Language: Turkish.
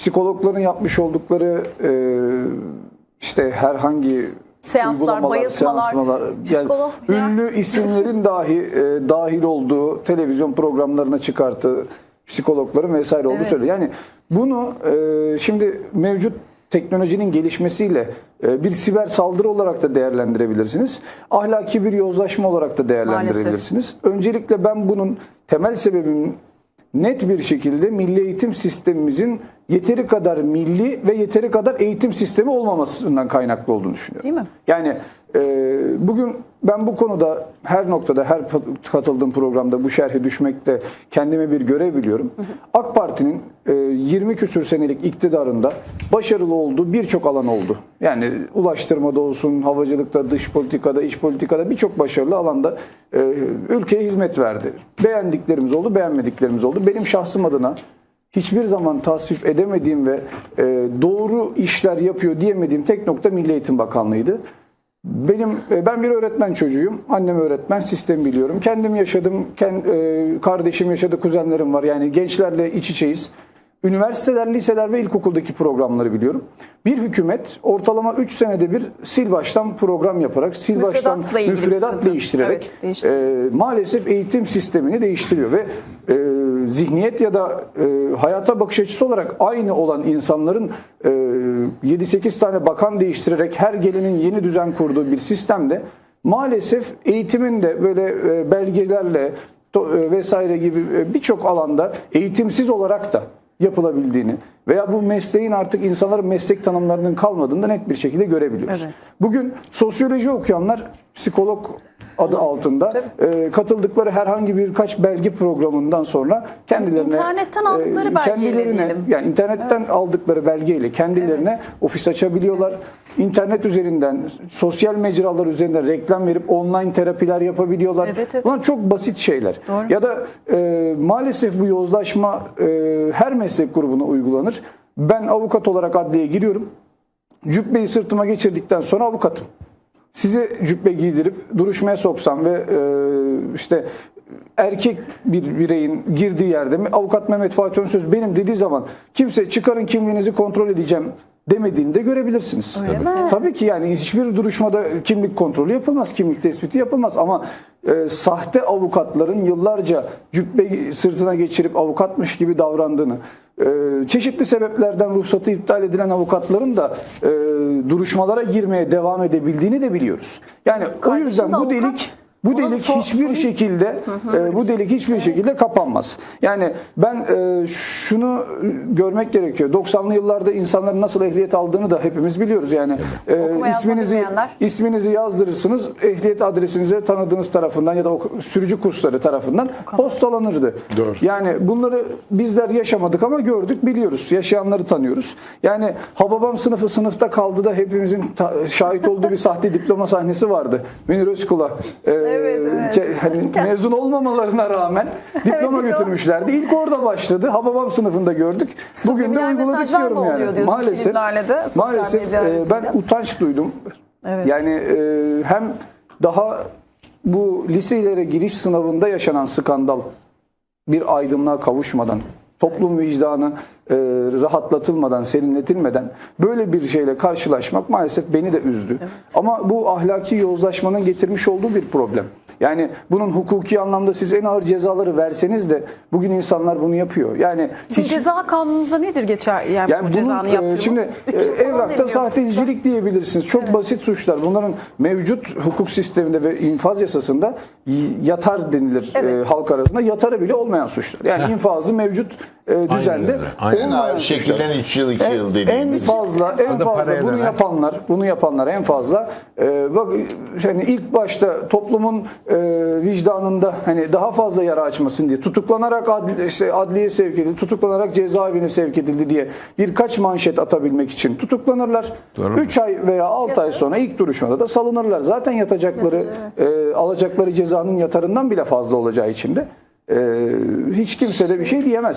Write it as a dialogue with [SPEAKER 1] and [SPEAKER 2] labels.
[SPEAKER 1] psikologların yapmış oldukları e, işte herhangi
[SPEAKER 2] Seanslar, bayıltmalar,
[SPEAKER 1] yani
[SPEAKER 2] psikolog ya.
[SPEAKER 1] ünlü isimlerin dahi e, dahil olduğu televizyon programlarına çıkarttığı psikologların vesaire olduğu
[SPEAKER 2] Evet.
[SPEAKER 1] söylüyor. Yani bunu e, şimdi mevcut teknolojinin gelişmesiyle e, bir siber saldırı olarak da değerlendirebilirsiniz. Ahlaki bir yozlaşma olarak da değerlendirebilirsiniz. Öncelikle ben bunun temel sebebinin net bir şekilde milli eğitim sistemimizin yeteri kadar milli ve yeteri kadar eğitim sistemi olmamasından kaynaklı olduğunu düşünüyorum.
[SPEAKER 2] Değil mi?
[SPEAKER 1] Yani bugün ben bu konuda her noktada, her katıldığım programda bu şerhi düşmekte kendime bir görev biliyorum. AK Parti'nin e, 20 küsür senelik iktidarında başarılı olduğu birçok alan oldu. Yani ulaştırmada olsun, havacılıkta, dış politikada, iç politikada birçok başarılı alanda e, ülkeye hizmet verdi. Beğendiklerimiz oldu, beğenmediklerimiz oldu. Benim şahsım adına hiçbir zaman tasvip edemediğim ve e, doğru işler yapıyor diyemediğim tek nokta Milli Eğitim Bakanlığı'ydı. Benim e, ben bir öğretmen çocuğuyum. Annem öğretmen, sistemi biliyorum. Kendim yaşadım, kend, e, kardeşim yaşadı, kuzenlerim var. Yani gençlerle iç içeyiz. Üniversiteler, liseler ve ilkokuldaki programları biliyorum. Bir hükümet ortalama 3 senede bir sil baştan program yaparak, sil baştan müfredat değiştirerek
[SPEAKER 2] Evet,
[SPEAKER 1] e, maalesef eğitim sistemini değiştiriyor ve e, zihniyet ya da e, hayata bakış açısı olarak aynı olan insanların e, 7-8 tane bakan değiştirerek her gelinin yeni düzen kurduğu bir sistemde maalesef eğitimin de böyle e, belgelerle e, vesaire gibi e, birçok alanda eğitimsiz olarak da yapılabildiğini veya bu mesleğin artık insanların meslek tanımlarının kalmadığını net bir şekilde görebiliyoruz.
[SPEAKER 2] Evet.
[SPEAKER 1] Bugün sosyoloji okuyanlar psikolog adı altında e, katıldıkları herhangi birkaç belge programından sonra kendilerine
[SPEAKER 2] İnternetten aldıkları
[SPEAKER 1] e,
[SPEAKER 2] belgeyle
[SPEAKER 1] kendilerine
[SPEAKER 2] diyelim.
[SPEAKER 1] yani internetten aldıkları belgeyle kendilerine ofis açabiliyorlar. İnternet üzerinden, sosyal mecralar üzerinden reklam verip online terapiler yapabiliyorlar.
[SPEAKER 2] Evet, evet.
[SPEAKER 1] Bunlar çok basit şeyler.
[SPEAKER 2] Doğru.
[SPEAKER 1] Ya da e, maalesef bu yozlaşma e, her meslek grubuna uygulanır. Ben avukat olarak adliyeye giriyorum. Cübbeyi sırtıma geçirdikten sonra avukatım. Sizi cübbe giydirip duruşmaya soksam ve e, işte erkek bir bireyin girdiği yerde mi avukat Mehmet Fatih Önsöz benim dediği zaman kimse çıkarın kimliğinizi kontrol edeceğim demediğini de görebilirsiniz.
[SPEAKER 2] Öyle mi?
[SPEAKER 1] Tabii ki yani hiçbir duruşmada kimlik kontrolü yapılmaz, kimlik tespiti yapılmaz ama e, sahte avukatların yıllarca cübbe sırtına geçirip avukatmış gibi davrandığını, e, çeşitli sebeplerden ruhsatı iptal edilen avukatların da e, duruşmalara girmeye devam edebildiğini de biliyoruz. Yani o
[SPEAKER 2] Kardeşim
[SPEAKER 1] yüzden
[SPEAKER 2] de
[SPEAKER 1] bu
[SPEAKER 2] avukat.
[SPEAKER 1] delik bu
[SPEAKER 2] Ona bir
[SPEAKER 1] delik hiçbir şekilde e, bu delik hiçbir şekilde kapanmaz. Yani ben e, şunu görmek gerekiyor. 90'lı yıllarda insanların nasıl ehliyet aldığını da hepimiz biliyoruz. Yani e, isminizi isminizi yazdırırsınız. Ehliyet adresinize tanıdığınız tarafından ya da sürücü kursları tarafından postalanırdı.
[SPEAKER 3] Doğru.
[SPEAKER 1] Yani bunları bizler yaşamadık ama gördük, biliyoruz. Yaşayanları tanıyoruz. Yani Hababam sınıfı sınıfta kaldı da hepimizin ta- şahit olduğu bir sahte diploma sahnesi vardı. Münir Özkul'a e,
[SPEAKER 2] Evet, evet.
[SPEAKER 1] ke- hani mezun olmamalarına rağmen diploma
[SPEAKER 2] Evet,
[SPEAKER 1] götürmüşlerdi. İlk orada başladı. Hababam sınıfında gördük. Bugün de uyguladık diyorum yani. Maalesef,
[SPEAKER 2] de,
[SPEAKER 1] maalesef e, ben utanç duydum.
[SPEAKER 2] Evet.
[SPEAKER 1] Yani e, hem daha bu liselere giriş sınavında yaşanan skandal bir aydınlığa kavuşmadan, toplum vicdanı e, rahatlatılmadan, serinletilmeden böyle bir şeyle karşılaşmak maalesef beni de üzdü. Ama bu ahlaki yozlaşmanın getirmiş olduğu bir problem. Yani bunun hukuki anlamda siz en ağır cezaları verseniz de bugün insanlar bunu yapıyor. Yani
[SPEAKER 2] Bizim
[SPEAKER 1] hiç
[SPEAKER 2] ceza kanunumuzda nedir geçer yani,
[SPEAKER 1] yani
[SPEAKER 2] bu
[SPEAKER 1] bunun
[SPEAKER 2] cezanın
[SPEAKER 1] e,
[SPEAKER 2] yaptığı?
[SPEAKER 1] şimdi e, evrakta sahtecilik diyebilirsiniz. Çok basit suçlar. Bunların mevcut hukuk sisteminde ve infaz yasasında yatar denilir
[SPEAKER 2] Evet.
[SPEAKER 1] e, halk arasında. Yatarı bile olmayan suçlar. Yani infazı mevcut e, düzende.
[SPEAKER 3] Aynen.
[SPEAKER 4] En
[SPEAKER 1] suçlar.
[SPEAKER 4] şekilden 3 yıl 2
[SPEAKER 1] En,
[SPEAKER 4] yıl
[SPEAKER 1] en
[SPEAKER 4] dediğimiz.
[SPEAKER 1] fazla en fazla bunu yapanlar bunu yapanlar en fazla e, bak yani ilk başta toplumun e, vicdanında hani daha fazla yara açmasın diye tutuklanarak adli, işte adliye sevk edildi, tutuklanarak cezaevine sevk edildi diye birkaç manşet atabilmek için tutuklanırlar.
[SPEAKER 3] Doğru.
[SPEAKER 1] 3 ay veya 6 ay sonra ilk duruşmada da salınırlar. Zaten yatacakları e, alacakları cezanın yatarından bile fazla olacağı için de e, hiç kimse de bir şey diyemez.